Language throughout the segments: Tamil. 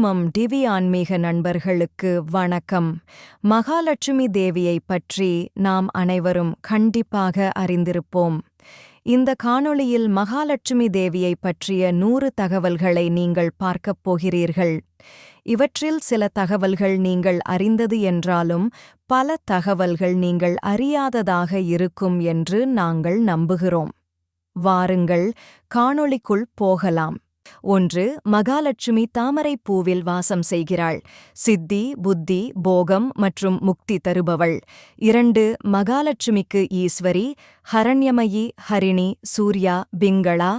குங்குமம் டிவி ஆன்மீக நண்பர்களுக்கு வணக்கம். மகாலட்சுமி தேவியை பற்றி நாம் அனைவரும் கண்டிப்பாக அறிந்திருப்போம். இந்த காணொளியில் மகாலட்சுமி தேவியை பற்றிய நூறு தகவல்களை நீங்கள் பார்க்கப் போகிறீர்கள். இவற்றில் சில தகவல்கள் நீங்கள் அறிந்தது என்றாலும் பல தகவல்கள் நீங்கள் அறியாததாக இருக்கும் என்று நாங்கள் நம்புகிறோம். வாருங்கள் காணொளிக்குள் போகலாம். ஒன்று மகாலட்சுமி தாமரைப் பூவில் வாசம் செய்கிறாள். சித்தி புத்தி போகம் மற்றும் முக்தி தருபவள். இரண்டு மகாலட்சுமிக்கு ஈஸ்வரி ஹரண்யமயி ஹரிணி சூர்யா பிங்களா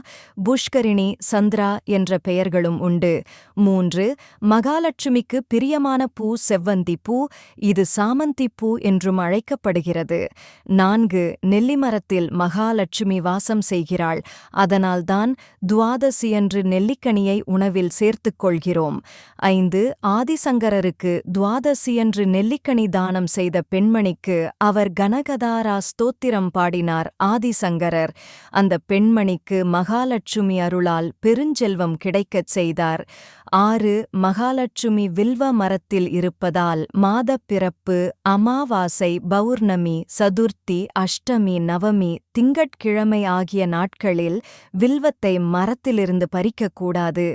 புஷ்கரிணி சந்திரா என்ற பெயர்களும் உண்டு. மூன்று மகாலட்சுமிக்கு பிரியமான பூ செவ்வந்தி பூ இது சாமந்தி பூ என்றும் அழைக்கப்படுகிறது. நான்கு நெல்லிமரத்தில் மகாலட்சுமி வாசம் செய்கிறாள். அதனால்தான் துவாதசியன்று நெல்லிக்கனியை உணவில் சேர்த்துக் கொள்கிறோம். ஐந்து ஆதிசங்கரருக்கு துவாதசியன்று நெல்லிக்கனி தானம் செய்த பெண்மணிக்கு அவர் கனகதாரா ஸ்தோத்திரம் பாடினார் ஆதிசங்கரர். அந்த பெண்மணிக்கு மகாலட்சுமி அருளால் பெருஞ்செல்வம் கிடைக்கச் செய்தார். ஆறு மகாலட்சுமி வில்வ மரத்தில் இருப்பதால் மாதப் பிறப்பு அமாவாசை பௌர்ணமி சதுர்த்தி அஷ்டமி நவமி திங்கட்கிழமை ஆகிய நாட்களில் வில்வத்தை மரத்திலிருந்து பறிக்கக்கூடாது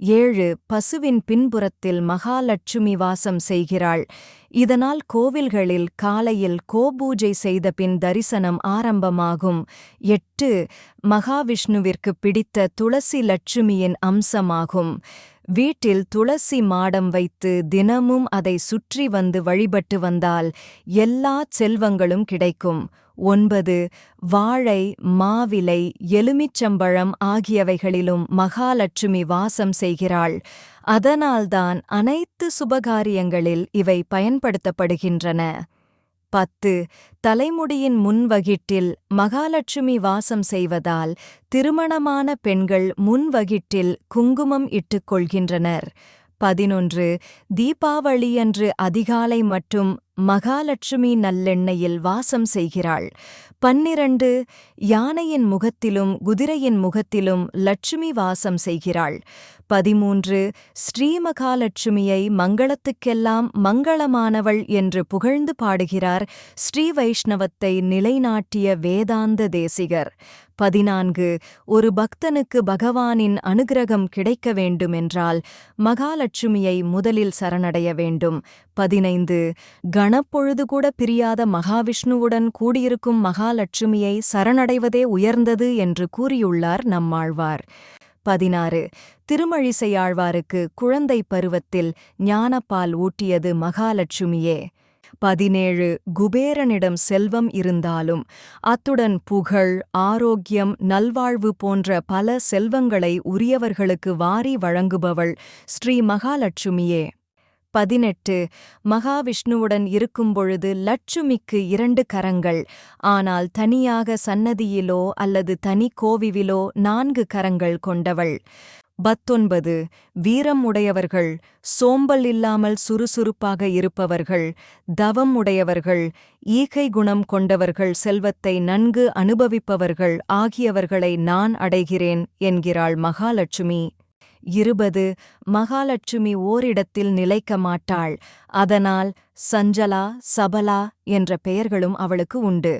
ஏழு பசுவின் பின்புறத்தில் மகாலட்சுமி வாசம் செய்கிறாள். இதனால் கோவில்களில் காலையில் கோபூஜை செய்த பின் தரிசனம் ஆரம்பமாகும். எட்டு மகாவிஷ்ணுவிற்கு பிடித்த துளசி லட்சுமியின் அம்சமாகும். வீட்டில் துளசி மாடம் வைத்து தினமும் அதை சுற்றி வந்து வழிபட்டு வந்தால் எல்லா செல்வங்களும் கிடைக்கும். ஒன்பது வாழை மாவிலை எலுமிச்சம்பழம் ஆகியவைகளிலும் மகாலட்சுமி வாசம் செய்கிறாள். அதனால்தான் அனைத்து சுபகாரியங்களில் இவை பயன்படுத்தப்படுகின்றன. பத்து. தலைமுடியின் முன்வகிட்டில் மகாலட்சுமி வாசம் செய்வதால் திருமணமான பெண்கள் முன்வகிட்டில் குங்குமம் இட்டுக் கொள்கின்றனர். பதினொன்று. தீபாவளியன்று அதிகாலை மற்றும் மகாலட்சுமி நல்லெண்ணெயில் வாசம் செய்கிறாள். பன்னிரண்டு யானையின் முகத்திலும் குதிரையின் முகத்திலும் லட்சுமி வாசம் செய்கிறாள். பதிமூன்று ஸ்ரீமகாலட்சுமியை மங்களத்துக்கெல்லாம் மங்களமானவள் என்று புகழ்ந்து பாடுகிறார் ஸ்ரீ வைஷ்ணவத்தை நிலைநாட்டிய வேதாந்த தேசிகர். பதினான்கு ஒரு பக்தனுக்கு பகவானின் அனுகிரகம் கிடைக்க வேண்டுமென்றால் மகாலட்சுமியை முதலில் சரணடைய வேண்டும். பதினைந்து. கணப்பொழுது கூட பிரியாத மகாவிஷ்ணுவுடன் கூடியிருக்கும் மகாலட்சுமியை சரணடைவதே உயர்ந்தது என்று கூறியுள்ளார் நம்மாழ்வார். பதினாறு. திருமழிசையாழ்வாருக்கு குழந்தை பருவத்தில் ஞானப்பால் ஊட்டியது மகாலட்சுமியே. பதினேழு. குபேரனிடம் செல்வம் இருந்தாலும் அத்துடன் புகழ் ஆரோக்கியம் நல்வாழ்வு போன்ற பல செல்வங்களை உரியவர்களுக்கு வாரி வழங்குபவள் ஸ்ரீ மகாலட்சுமியே. பதினெட்டு. மகாவிஷ்ணுவுடன் இருக்கும்பொழுது லட்சுமிக்கு இரண்டு கரங்கள். ஆனால் தனியாக சன்னதியிலோ அல்லது தனி கோவிவிலோ நான்கு கரங்கள் கொண்டவள். பத்தொன்பது. வீரம் உடையவர்கள் சோம்பல் இல்லாமல் சுறுசுறுப்பாக இருப்பவர்கள் தவம் உடையவர்கள் ஈகை குணம் கொண்டவர்கள் செல்வத்தை நன்கு அனுபவிப்பவர்கள் ஆகியவர்களை நான் அடைகிறேன் என்கிறாள் மகாலட்சுமி. இருபது மகாலட்சுமி ஓரிடத்தில் நிலைக்க மாட்டாள். அதனால் சஞ்சலா சபலா என்ற பெயர்களும் அவளுக்கு உண்டு.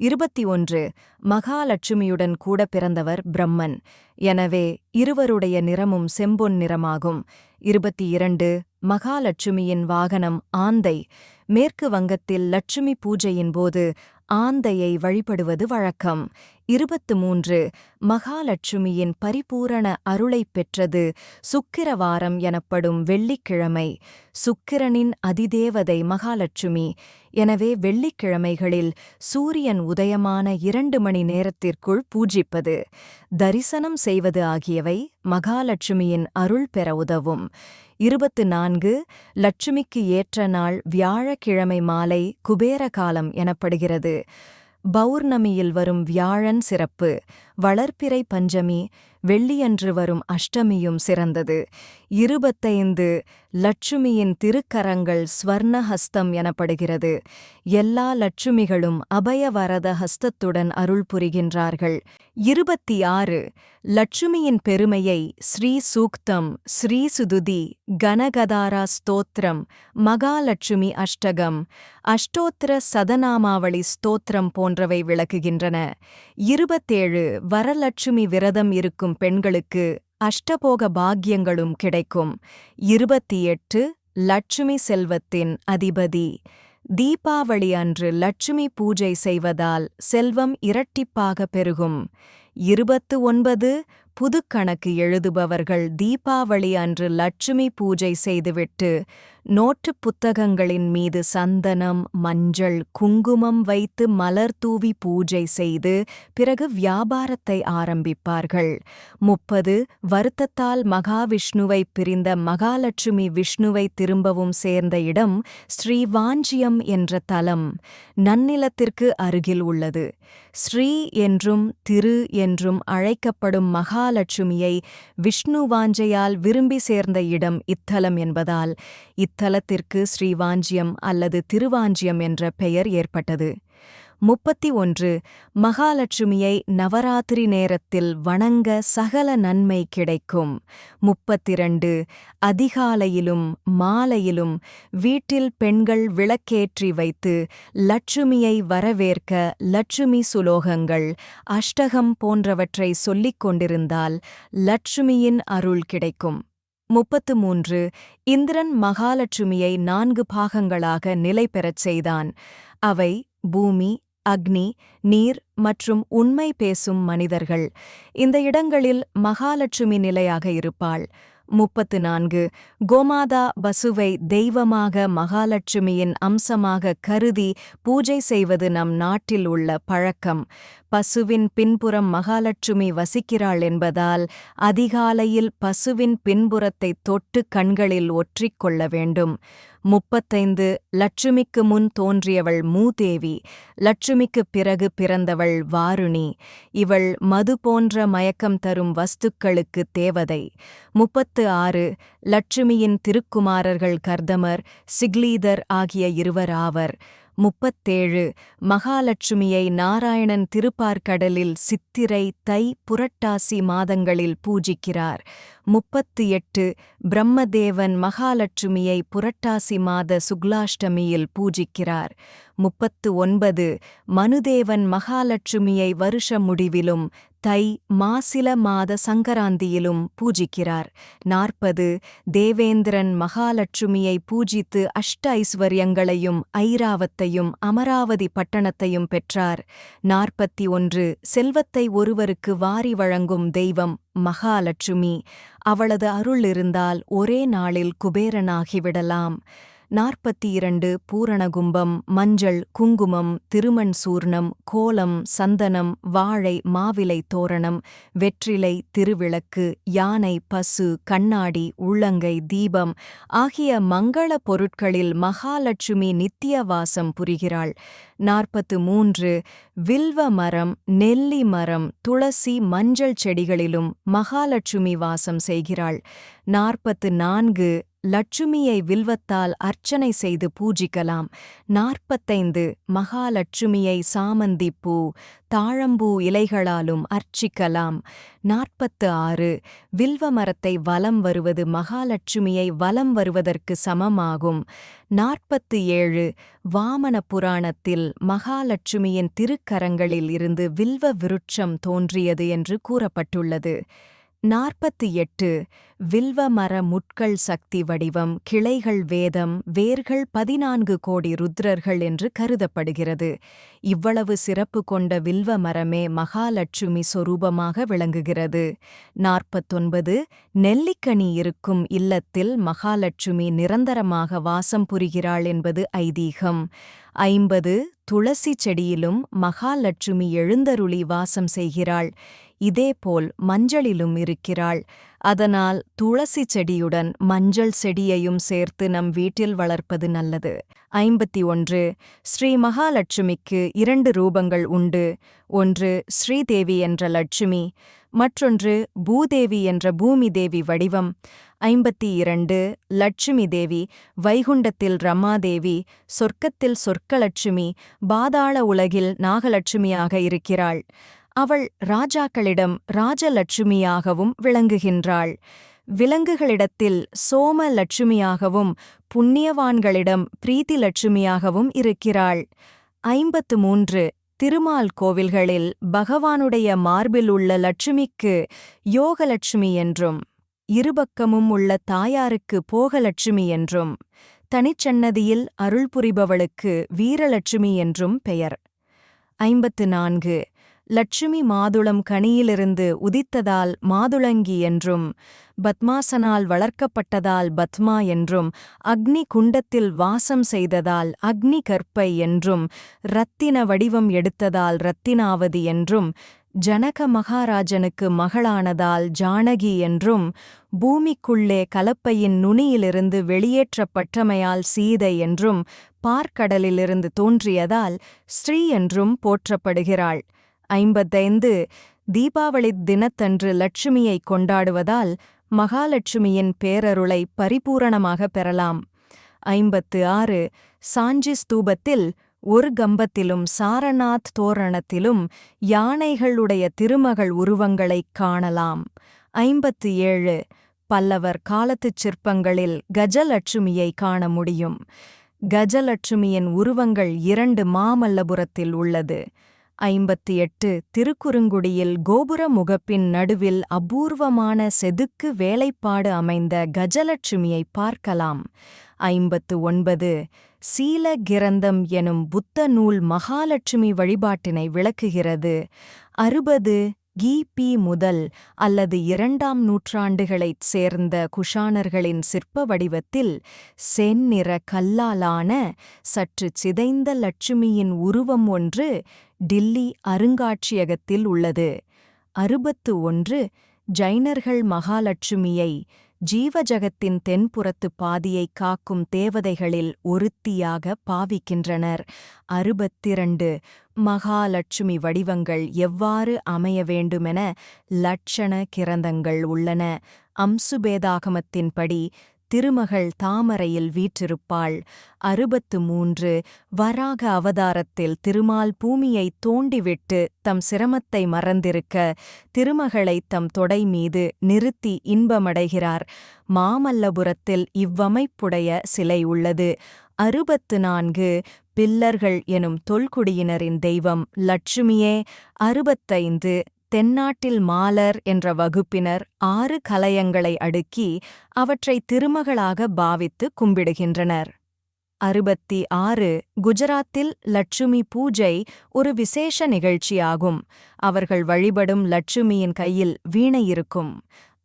இருபத்தி ஒன்று மகாலட்சுமியுடன் கூட பிறந்தவர் பிரம்மன். எனவே இருவருடைய நிறமும் செம்பொன் நிறமாகும். இருபத்தி இரண்டு மகாலட்சுமியின் வாகனம் ஆந்தை. மேற்கு வங்கத்தில் லட்சுமி பூஜையின் போது ஆந்தையை வழிபடுவது வழக்கம். இருபத்து மூன்று மகாலட்சுமியின் பரிபூரண அருளைப் பெற்றது சுக்கிரவாரம் எனப்படும் வெள்ளிக்கிழமை. சுக்கிரனின் அதிதேவதை மகாலட்சுமி. எனவே வெள்ளிக்கிழமைகளில் சூரியன் உதயமான இரண்டு மணி நேரத்திற்குள் பூஜிப்பது. தரிசனம் செய்வது ஆகியவை மகாலட்சுமியின் அருள் பெற உதவும். இருபத்து நான்கு லட்சுமிக்கு ஏற்ற நாள் வியாழக்கிழமை மாலை குபேர காலம் எனப்படுகிறது. பௌர்ணமியில் வரும் வியாழன் சிறப்பு. வளர்ப்பிறை பஞ்சமி வெள்ளியன்று வரும் அஷ்டமியும் சிறந்தது. இருபத்தைந்து லட்சுமியின் திருக்கரங்கள் ஸ்வர்ணஹஸ்தம் எனப்படுகிறது. எல்லா லட்சுமிகளும் அபயவரத ஹஸ்தத்துடன் அருள் புரிகின்றார்கள். இருபத்தி ஆறு லட்சுமியின் பெருமையை ஸ்ரீ சூக்தம் ஸ்ரீ சுதுதி கனகதாரா ஸ்தோத்திரம் மகாலட்சுமி அஷ்டகம் அஷ்டோத்திர சதநாமாவளி ஸ்தோத்திரம் போன்றவை விளக்குகின்றன. இருபத்தேழு வரலட்சுமி விரதம் இருக்கும் பெண்களுக்கு அஷ்டபோக பாக்கியங்களும் கிடைக்கும். இருபத்தி எட்டு லட்சுமி செல்வத்தின் அதிபதி. தீபாவளி அன்று லட்சுமி பூஜை செய்வதால் செல்வம் இரட்டிப்பாக பெருகும். இருபத்து ஒன்பது புதுக்கணக்கு எழுதுபவர்கள் தீபாவளி அன்று லட்சுமி பூஜை செய்துவிட்டு நோட்டுப் புத்தகங்களின் மீது சந்தனம் மஞ்சள் குங்குமம் வைத்து மலர் தூவி பூஜை செய்து பிறகு வியாபாரத்தை ஆரம்பிப்பார்கள். முப்பது வருத்தத்தால் மகாவிஷ்ணுவை பிரிந்த மகாலட்சுமி விஷ்ணுவை திரும்பவும் சேர்ந்த இடம் ஸ்ரீவாஞ்சியம் என்ற தலம் நன்னிலத்திற்கு அருகில் உள்ளது. ஸ்ரீ என்றும் திரு என்றும் அழைக்கப்படும் மகாலட்சுமியை விஷ்ணு வாஞ்சையால் விரும்பி சேர்ந்த இடம் இத்தலம் என்பதால் இத்தலத்திற்கு ஸ்ரீவாஞ்சியம் அல்லது திருவாஞ்சியம் என்ற பெயர் ஏற்பட்டது. முப்பத்தி ஒன்று மகாலட்சுமியை நவராத்திரி நேரத்தில் வணங்க சகல நன்மை கிடைக்கும். முப்பத்திரண்டு. அதிகாலையிலும் மாலையிலும் வீட்டில் பெண்கள் விளக்கேற்றி வைத்து லட்சுமியை வரவேற்க லட்சுமி சுலோகங்கள் அஷ்டகம் போன்றவற்றை சொல்லிக் கொண்டிருந்தால் லட்சுமியின் அருள் கிடைக்கும். முப்பத்து மூன்று இந்திரன் மகாலட்சுமியை நான்கு பாகங்களாக நிலை பெறச் செய்தான். அவை பூமி அக்னி நீர் மற்றும் உண்மை பேசும் மனிதர்கள். இந்த இடங்களில் மகாலட்சுமி நிலையாக இருப்பாள். முப்பத்து நான்கு. கோமாதா பசுவை தெய்வமாக மகாலட்சுமியின் அம்சமாக கருதி பூஜை செய்வது நம் நாட்டில் உள்ள பழக்கம். பசுவின் பின்புறம் மகாலட்சுமி வசிக்கிறாள் என்பதால் அதிகாலையில் பசுவின் பின்புறத்தை தொட்டு கண்களில் ஒற்றிக் கொள்ள வேண்டும். முப்பத்தைந்து லட்சுமிக்கு முன் தோன்றியவள் மூதேவி லட்சுமிக்குப் பிறகு பிறந்தவள் வாருணி. இவள் மது போன்ற மயக்கம் தரும் வஸ்துக்களுக்கு தேவதை. முப்பத்து ஆறு லட்சுமியின் திருக்குமாரர்கள் கர்தமர் சிக்லீதர் ஆகிய இருவராவர் முப்பத்தேழு மகாலட்சுமியை நாராயணன் திருப்பார்கடலில் சித்திரை தை புரட்டாசி மாதங்களில் பூஜிக்கிறார். முப்பத்து எட்டு பிரம்மதேவன் மகாலட்சுமியை புரட்டாசி மாத சுக்லாஷ்டமியில் பூஜிக்கிறார். முப்பத்து ஒன்பது மனுதேவன் மகாலட்சுமியை வருஷ முடிவிலும் தை மாசில மாத சங்கராந்தியிலும் பூஜிக்கிறார். நாற்பது தேவேந்திரன் மகாலட்சுமியை பூஜித்து அஷ்ட ஐஸ்வர்யங்களையும் ஐராவத்தையும் அமராவதி பட்டணத்தையும் பெற்றார். நாற்பத்தி ஒன்று செல்வத்தை ஒருவருக்கு வாரி வழங்கும் தெய்வம் மகாலட்சுமி. அவளது அருள் இருந்தால் ஒரே நாளில் குபேரனாகிவிடலாம். நாற்பத்தி இரண்டு பூரணகும்பம் மஞ்சள் குங்குமம் திருமண் சூர்ணம் கோலம் சந்தனம் வாழை மாவிலை தோரணம் வெற்றிலை திருவிளக்கு யானை பசு கண்ணாடி உள்ளங்கை தீபம் ஆகிய மங்கள பொருட்களில் மகாலட்சுமி நித்தியவாசம் புரிகிறாள். நாற்பத்து மூன்று வில்வ மரம் நெல்லி மரம் துளசி மஞ்சள் செடிகளிலும் மகாலட்சுமி வாசம் செய்கிறாள். நாற்பத்து நான்கு லட்சுமியை வில்வத்தால் அர்ச்சனை செய்து பூஜிக்கலாம். நாற்பத்தைந்து மகாலட்சுமியை சாமந்திப்பூ தாழம்பூ இலைகளாலும் அர்ச்சிக்கலாம். நாற்பத்து ஆறு வில்வ மரத்தை வலம் வருவது மகாலட்சுமியை வலம் வருவதற்கு சமமாகும். நாற்பத்து ஏழு வாமன புராணத்தில் மகாலட்சுமியின் திருக்கரங்களில் இருந்து வில்வ விருட்சம் தோன்றியது என்று கூறப்பட்டுள்ளது. நாற்பத்தி எட்டு வில்வ மர முட்கள் சக்தி வடிவம் கிளைகள் வேதம் வேர்கள் பதினான்கு கோடி ருத்ரர்கள் என்று கருதப்படுகிறது. இவ்வளவு சிறப்பு கொண்ட வில்வ மரமே மகாலட்சுமி சொரூபமாக விளங்குகிறது. நாற்பத்தொன்பது நெல்லிக்கனி இருக்கும் இல்லத்தில் மகாலட்சுமி நிரந்தரமாக வாசம் புரிகிறாள் என்பது ஐதீகம். ஐம்பது துளசி செடியிலும் மகாலட்சுமி எழுந்தருளி வாசம் செய்கிறாள். இதேபோல் மஞ்சளிலும் இருக்கிறாள். அதனால் துளசி செடியுடன் மஞ்சள் செடியையும் சேர்த்து நம் வீட்டில் வளர்ப்பது நல்லது. ஐம்பத்தி ஒன்று. ஸ்ரீ மகாலட்சுமிக்கு இரண்டு ரூபங்கள் உண்டு. ஒன்று ஸ்ரீதேவி என்ற லட்சுமி. மற்றொன்று பூதேவி என்ற பூமி தேவி வடிவம். ஐம்பத்தி இரண்டு லட்சுமி தேவி வைகுண்டத்தில் ரமாதேவி சொர்க்கத்தில் சொர்க்கலட்சுமி பாதாள உலகில் நாகலட்சுமியாக இருக்கிறாள். அவள் ராஜாக்களிடம் ராஜலட்சுமியாகவும் விளங்குகின்றாள். விலங்குகளிடத்தில் சோம லட்சுமியாகவும் புண்ணியவான்களிடம் பிரீத்தி லட்சுமியாகவும் இருக்கிறாள். ஐம்பத்து மூன்று திருமால் கோவில்களில் பகவானுடைய மார்பில் உள்ள லட்சுமிக்கு யோகலட்சுமி என்றும். இருபக்கமும் உள்ள தாயாருக்கு போகலட்சுமி என்றும் தனிச்சன்னதியில் அருள் புரிபவளுக்கு வீரலட்சுமி என்றும் பெயர். ஐம்பத்து நான்கு லட்சுமி மாதுளம் கனியிலிருந்து உதித்ததால் மாதுளங்கி என்றும் பத்மாசனால் வளர்க்கப்பட்டதால் பத்மா என்றும் அக்னி குண்டத்தில் வாசம் செய்ததால் அக்னி கற்பை என்றும் ரத்தின வடிவம் எடுத்ததால் ரத்தினாவதி என்றும் ஜனக மகாராஜனுக்கு மகளானதால் ஜானகி என்றும் பூமிக்குள்ளே கலப்பையின் நுனியிலிருந்து வெளியேற்றப்பட்டமையால் சீதை என்றும் பார்க்கடலிலிருந்து தோன்றியதால் ஸ்ரீ என்றும் போற்றப்படுகிறாள். ஐம்பத்தைந்து தீபாவளி தினத்தன்று லட்சுமியை கொண்டாடுவதால் மகாலட்சுமியின் பேரருளை பரிபூரணமாக பெறலாம். ஐம்பத்து ஆறு சாஞ்சி ஸ்தூபத்தில் ஒரு கம்பத்திலும் சாரநாத் தோரணத்திலும் யானைகளுடைய திருமகள் உருவங்களைக் காணலாம். ஐம்பத்து ஏழு பல்லவர் காலத்துச் சிற்பங்களில் கஜலட்சுமியை காண முடியும். கஜலட்சுமியின் உருவங்கள் இரண்டு மாமல்லபுரத்தில் உள்ளது. ஐம்பத்தி எட்டு திருக்குறுங்குடியில் கோபுர முகப்பின் நடுவில் அபூர்வமான செதுக்கு வேலைப்பாடு அமைந்த கஜலட்சுமியை பார்க்கலாம். ஐம்பத்து ஒன்பது. சீலகிரந்தம் எனும் புத்த நூல் மகாலட்சுமி வழிபாட்டினை விளக்குகிறது. அறுபது கிபி முதல் அல்லது இரண்டாம் நூற்றாண்டுகளைச் சேர்ந்த குஷானர்களின் சிற்ப வடிவத்தில் செந்நிற கல்லாலான சற்று சிதைந்த லட்சுமியின் உருவம் ஒன்று டில்லி அருங்காட்சியகத்தில் உள்ளது. அறுபத்து ஒன்று ஜைனர்கள் மகாலட்சுமியை ஜீவஜகத்தின் தென்புறத்து பாதியைக் காக்கும் தேவதைகளில் ஒருத்தியாக பாவிக்கின்றனர். அறுபத்திரண்டு. மகாலட்சுமி வடிவங்கள் எவ்வாறு அமைய வேண்டுமென லட்சண கிரந்தங்கள் உள்ளன. அம்சுபேதாகமத்தின்படி திருமகள் தாமரையில் வீற்றிருப்பாள். அறுபத்து மூன்று வராக அவதாரத்தில் திருமால் பூமியை தோண்டிவிட்டு தம் சிரமத்தை மறந்திருக்க திருமகளை தம் தொடை மீது நிறுத்தி இன்பமடைகிறார். மாமல்லபுரத்தில் இவ்வமைப்புடைய சிலை உள்ளது. அறுபத்து நான்கு பில்லர்கள் எனும் தொல்குடியினரின் தெய்வம் லட்சுமியே அறுபத்தைந்து தென்னாட்டில் மாலர் என்ற வகுப்பினர் ஆறு கலயங்களை அடுக்கி அவற்றை திருமகளாக பாவித்து கும்பிடுகின்றனர். அறுபத்தி ஆறு குஜராத்தில் லட்சுமி பூஜை ஒரு விசேஷ நிகழ்ச்சியாகும். அவர்கள் வழிபடும் லட்சுமியின் கையில் வீணை இருக்கும்.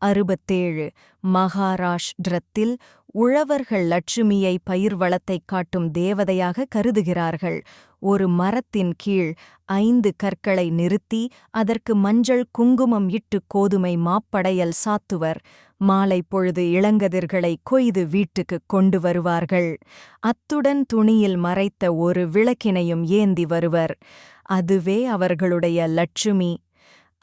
அறுபத்தேழு மகாராஷ்டிரத்தில் உழவர்கள் லட்சுமியை பயிர் வளத்தைக் காட்டும் தேவதையாக கருதுகிறார்கள். ஒரு மரத்தின் கீழ் ஐந்து கற்களை நிறுத்தி அதற்கு மஞ்சள் குங்குமம் இட்டு கோதுமை மாப்படையல் சாத்துவர். மாலை பொழுது இளங்கதிர்களை கொய்து வீட்டுக்குக் கொண்டு வருவார்கள். அத்துடன் துணியில் மறைத்த ஒரு விளக்கினையும் ஏந்தி வருவர். அதுவே அவர்களுடைய லட்சுமி.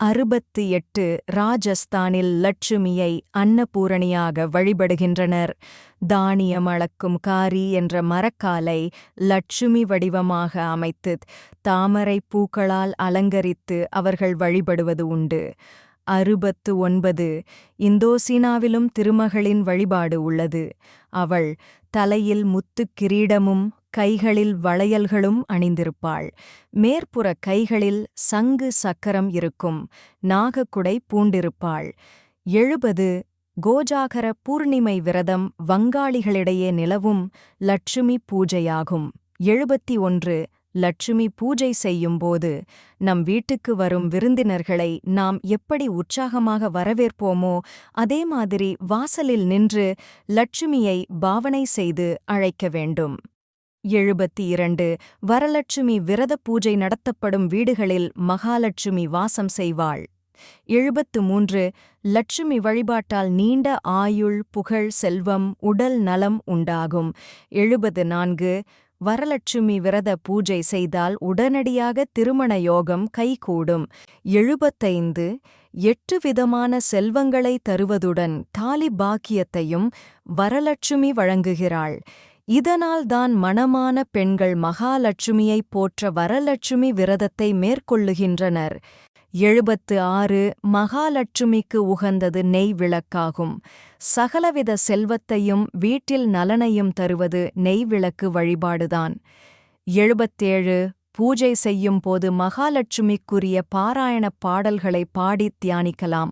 அறுபத்து எட்டு ராஜஸ்தானில் லட்சுமியை அன்னபூரணியாக வழிபடுகின்றனர். தானியம் அளக்கும் காரி என்ற மரக்காலை லட்சுமி வடிவமாக அமைத்து தாமரை பூக்களால் அலங்கரித்து அவர்கள் வழிபடுவது உண்டு. அறுபத்து ஒன்பது இந்தோசீனாவிலும் திருமகளின் வழிபாடு உள்ளது. அவள் தலையில் முத்துக் கிரீடமும் கைகளில் வளையல்களும் அணிந்திருப்பாள். மேற்புற கைகளில் சங்கு சக்கரம் இருக்கும். நாகக்குடை பூண்டிருப்பாள். எழுபது கோஜாகர பூர்ணிமை விரதம் வங்காளிகளிடையே நிலவும் லட்சுமி பூஜையாகும். எழுபத்தி ஒன்று லட்சுமி பூஜை செய்யும்போது நம் வீட்டுக்கு வரும் விருந்தினர்களை நாம் எப்படி உற்சாகமாக வரவேற்போமோ அதே மாதிரி வாசலில் நின்று லட்சுமியை பாவனை செய்து அழைக்க வேண்டும். எழுபத்தி இரண்டு வரலட்சுமி விரத பூஜை நடத்தப்படும் வீடுகளில் மகாலட்சுமி வாசம் செய்வாள். எழுபத்து மூன்று லட்சுமி வழிபாட்டால் நீண்ட ஆயுள் புகழ் செல்வம் உடல் நலம் உண்டாகும். எழுபது நான்கு. வரலட்சுமி விரத பூஜை செய்தால் உடனடியாக திருமண யோகம் கைகூடும். எழுபத்தைந்து எட்டு விதமான செல்வங்களை தருவதுடன் தாலி பாக்கியத்தையும் வரலட்சுமி வழங்குகிறாள். இதனால்தான் மணமான பெண்கள் மகாலட்சுமியைப் போற்ற வரலட்சுமி விரதத்தை மேற்கொள்ளுகின்றனர். எழுபத்து ஆறு மகாலட்சுமிக்கு உகந்தது நெய் விளக்காகும். சகலவித செல்வத்தையும் வீட்டில் நலனையும் தருவது நெய் விளக்கு வழிபாடுதான். எழுபத்தேழு பூஜை செய்யும் போது மகாலட்சுமிக்குரிய பாராயணப் பாடல்களை பாடித் தியானிக்கலாம்.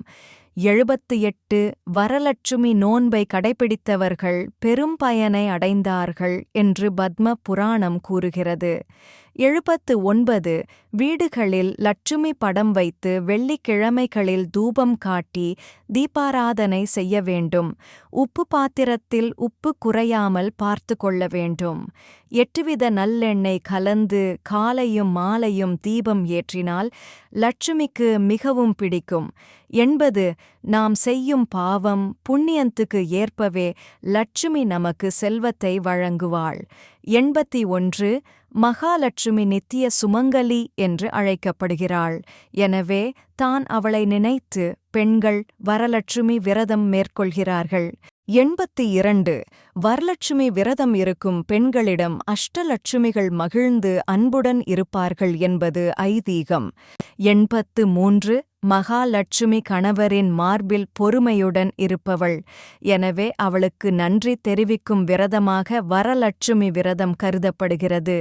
எழுபத்து எட்டு வரலட்சுமி நோன்பை கடைபிடித்தவர்கள் பெரும் பயனை அடைந்தார்கள் என்று பத்ம புராணம் கூறுகிறது. எழுபத்து ஒன்பது வீடுகளில் லட்சுமி படம் வைத்து வெள்ளிக்கிழமைகளில் தூபம் காட்டி தீபாராதனை செய்ய வேண்டும். உப்பு பாத்திரத்தில் உப்பு குறையாமல் பார்த்து கொள்ள வேண்டும். எட்டுவித நல்லெண்ணெய் கலந்து காலையும் மாலையும் தீபம் ஏற்றினால் லட்சுமிக்கு மிகவும் பிடிக்கும். என்பது நாம் செய்யும் பாவம் புண்ணியத்துக்கு ஏற்பவே லட்சுமி நமக்கு செல்வத்தை வழங்குவாள். எண்பத்தி ஒன்று மகாலட்சுமி நித்திய சுமங்கலி என்று அழைக்கப்படுகிறாள். எனவே தான் அவளை நினைத்து பெண்கள் வரலட்சுமி விரதம் மேற்கொள்கிறார்கள். எண்பத்தி இரண்டு வரலட்சுமி விரதம் இருக்கும் பெண்களிடம் அஷ்டலட்சுமிகள் மகிழ்ந்து அன்புடன் இருப்பார்கள் என்பது ஐதீகம். எண்பத்து மூன்று. மகாலட்சுமி கணவரின் மார்பில் பொறுமையுடன் இருப்பவள். எனவே அவளுக்கு நன்றி தெரிவிக்கும் விரதமாக வரலட்சுமி விரதம் கருதப்படுகிறது.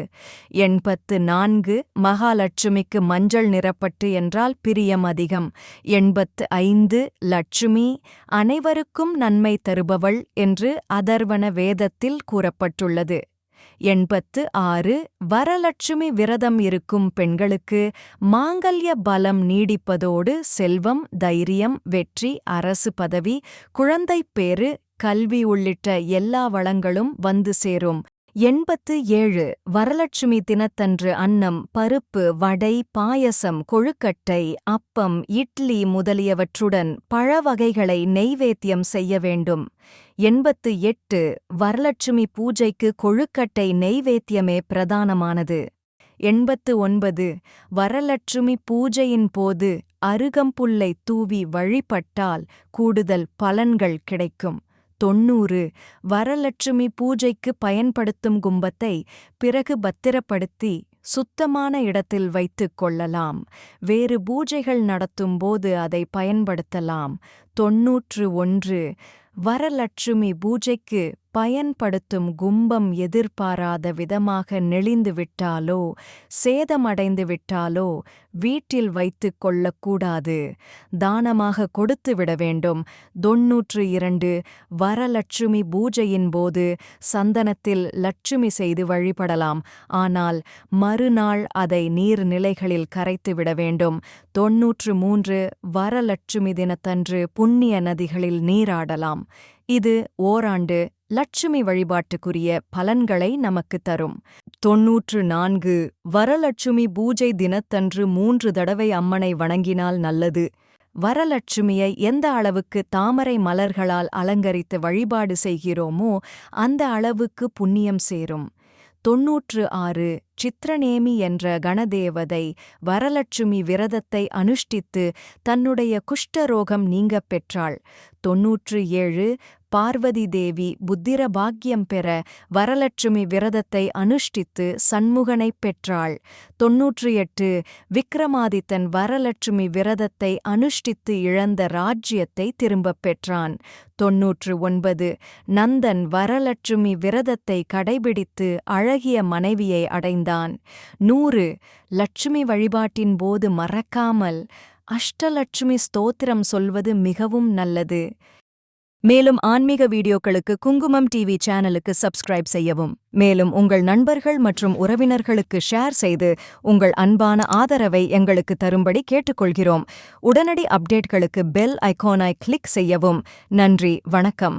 எண்பத்து நான்கு மகாலட்சுமிக்கு மஞ்சள் நிறப்பட்டு என்றால் பிரியம் அதிகம். எண்பத்து ஐந்து லட்சுமி அனைவருக்கும் நன்மை தருபவள் என்று அதர்வன வேதத்தில் கூறப்பட்டுள்ளது. எண்பத்து ஆறு வரலட்சுமி விரதம் இருக்கும் பெண்களுக்கு மாங்கல்ய பலம் நீடிப்பதோடு செல்வம் தைரியம் வெற்றி அரசு பதவி குழந்தைப்பேறு கல்வி உள்ளிட்ட எல்லா வளங்களும் வந்து சேரும். எண்பத்து ஏழு வரலட்சுமி தினத்தன்று அன்னம் பருப்பு வடை பாயசம் கொழுக்கட்டை அப்பம் இட்லி முதலியவற்றுடன் பழவகைகளை நெய்வேத்தியம் செய்ய வேண்டும். எண்பத்து எட்டு வரலட்சுமி பூஜைக்கு கொழுக்கட்டை நெய்வேத்தியமே பிரதானமானது. எண்பத்து ஒன்பது வரலட்சுமி பூஜையின் போது அருகம்புல்லை தூவி வழிபட்டால் கூடுதல் பலன்கள் கிடைக்கும். தொன்னூறு வரலட்சுமி பூஜைக்கு பயன்படுத்தும் கும்பத்தை பிறகு பத்திரப்படுத்தி சுத்தமான இடத்தில் வைத்துக் கொள்ளலாம். வேறு பூஜைகள் நடத்தும்போது அதை பயன்படுத்தலாம். தொன்னூற்று ஒன்று வரலட்சுமி பூஜைக்கு பயன்படுத்தும் கும்பம் எதிர்பாராத விதமாக நெளிந்து விட்டாலோ சேதமடைந்து விட்டாலோ வீட்டில் வைத்துக் கொள்ளக்கூடாது தானமாக கொடுத்து விட வேண்டும். தொன்னூற்று இரண்டு. வரலட்சுமி பூஜையின் போது சந்தனத்தில் லட்சுமி செய்து வழிபடலாம். ஆனால் மறுநாள் அதை நீர்நிலைகளில் கரைத்து விட வேண்டும். தொன்னூற்று மூன்று. வரலட்சுமி தினத்தன்று புண்ணிய நதிகளில் நீராடலாம். இது ஓராண்டு. லட்சுமி வழிபாட்டுக்குரிய பலன்களை நமக்கு தரும். தொன்னூற்று நான்கு வரலட்சுமி பூஜை தினத்தன்று மூன்று தடவை அம்மனை வணங்கினால் நல்லது. வரலட்சுமியை எந்த அளவுக்கு தாமரை மலர்களால் அலங்கரித்து வழிபாடு செய்கிறோமோ அந்த அளவுக்கு புண்ணியம் சேரும். தொன்னூற்று ஆறு சித்ரநேமி என்ற கணதேவதை வரலட்சுமி விரதத்தை அனுஷ்டித்து தன்னுடைய குஷ்டரோகம் நீங்கப் பெற்றாள். தொன்னூற்று ஏழு பார்வதி தேவி புத்திர பாக்கியம் பெற வரலட்சுமி விரதத்தை அனுஷ்டித்து சண்முகனைப் பெற்றாள். தொன்னூற்றி எட்டு விக்ரமாதித்தன் வரலட்சுமி விரதத்தை அனுஷ்டித்து இழந்த ராஜ்யத்தை திரும்பப் பெற்றான். தொன்னூற்று ஒன்பது நந்தன் வரலட்சுமி விரதத்தை கடைபிடித்து அழகிய மனைவியை அடைந்தான். நூறு லட்சுமி வழிபாட்டின் போது மறக்காமல் அஷ்டலட்சுமி ஸ்தோத்திரம் சொல்வது மிகவும் நல்லது. மேலும் ஆன்மீக வீடியோக்களுக்கு குங்குமம் டிவி சேனலுக்கு சப்ஸ்கிரைப் செய்யவும். மேலும் உங்கள் நண்பர்கள் மற்றும் உறவினர்களுக்கு ஷேர் செய்து உங்கள் அன்பான ஆதரவை எங்களுக்கு தரும்படி கேட்டுக்கொள்கிறோம். உடனடி அப்டேட்களுக்கு பெல் ஐகானை கிளிக் செய்யவும். நன்றி வணக்கம்.